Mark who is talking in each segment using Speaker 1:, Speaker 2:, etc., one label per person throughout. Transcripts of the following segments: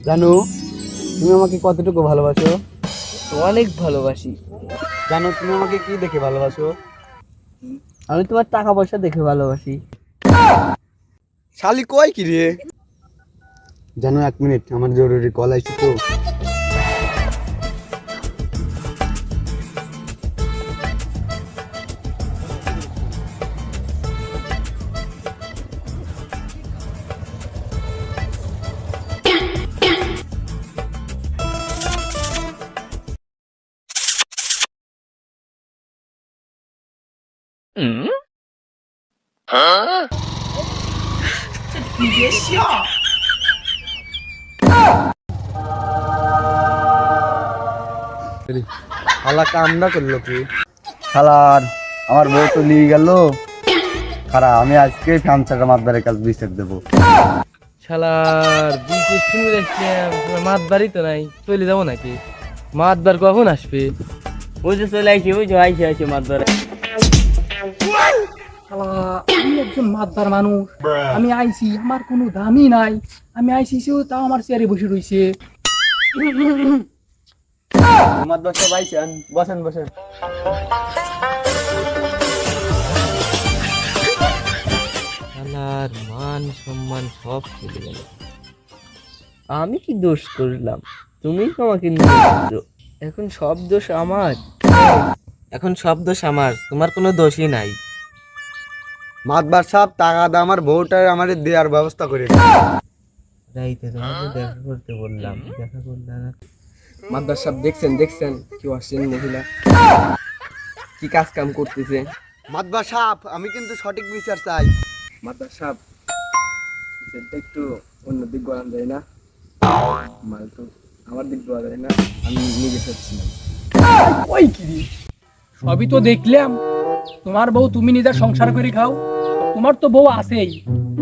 Speaker 1: জানো তুমি আমাকে কতটুকু ভালোবাসো?
Speaker 2: অনেক ভালোবাসি।
Speaker 1: জানো তুমি আমাকে কি দেখে ভালোবাসো?
Speaker 2: আমি তোমার টাকা পয়সা দেখে ভালোবাসি।
Speaker 1: শালি কয় কি রে? জানো এক মিনিট আমার জরুরি কল আইছে তো। শালা কামনা করল কি? শালার আমার বউ তো নিয়ে গেল। খারা আমি আজকে ফ্যামসাটা মাতবারের কাছে বিচার দেবো।
Speaker 2: শালার বিশেষ শুনে দেখছিলাম তোমার মাত বাড়ি তো নাই। চলে যাব নাকি? মাত বার কখন আসবে? ওই যে চলে আইছি ওই যে আইসি আইসি মাত বারে
Speaker 3: শালা, আমি একজন মাতবার মানুষ। আমি আইছি আমার কোনো দামই নাই। আমি আইছি সেও তাও আমার চেয়ারে বসে রইছে।
Speaker 1: মাতবার সব আইছেন? বসেন বসেন।
Speaker 2: শালার মান সম্মান সব চলে গেল। আমি কি দোষ করলাম? তুমি তো আমাকে এখন সব দোষ আমার। এখন সব দোষ আমার। তোমার কোনো দোষই নাই।
Speaker 1: মাতবার সাহেব টাকা দা আমার বউটা আমার দেওয়ার ব্যবস্থা করে।
Speaker 2: রাইতে তোমাকে দেখা করতে বললাম দেখা করলে না
Speaker 3: মাদ্রাস সাহেব দেখছেন দেখছেন? কি আসছেন মহিলা? কি কাজ কাম করতেছে?
Speaker 1: মাতবার সাহেব আমি কিন্তু সঠিক বিচার চাই।
Speaker 3: মাদ্রাস সাহেব একটু অন্য দিক গড়ান যায় না? মাল তো আমার দিক গড়া যায় না আমি নিজে করছিলাম ওই কি সবই তো দেখলাম। তোমার বউ তুমি নিজের সংসার করে খাও। তোমার তো বউ আছেই।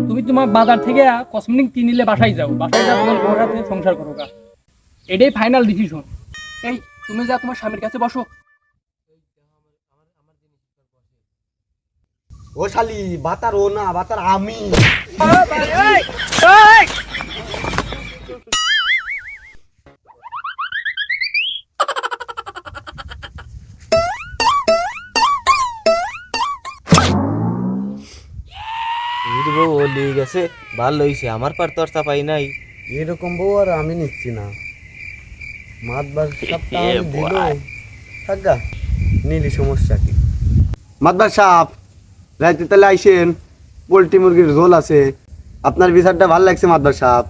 Speaker 3: তুমি তোমার বাজার থেকে কসমেটিক কিনিলে বাসায় যাও। বাসায় যাও তোমার বউর সাথে সংসার করো গা। এটাই ফাইনাল ডিসিশন এই তুমি যা তোমার স্বামীর কাছে বসো।
Speaker 1: ও শালি বাতার ও না বাতার আমি।
Speaker 2: তোর বউ ও লিয়ে গেছে ভালো হইছে আমার পার তো আর চাপাই নাই।
Speaker 1: এরকম বউ আর আমি নিচ্ছি না। মাতবার থাকা নিলি সমস্যা কি? মাতবার সাপ রাইতে তাহলে আইসেন পোলট্রি মুরগির ঝোল আছে। আপনার বিচারটা ভালো লাগছে মাতবার সাহেব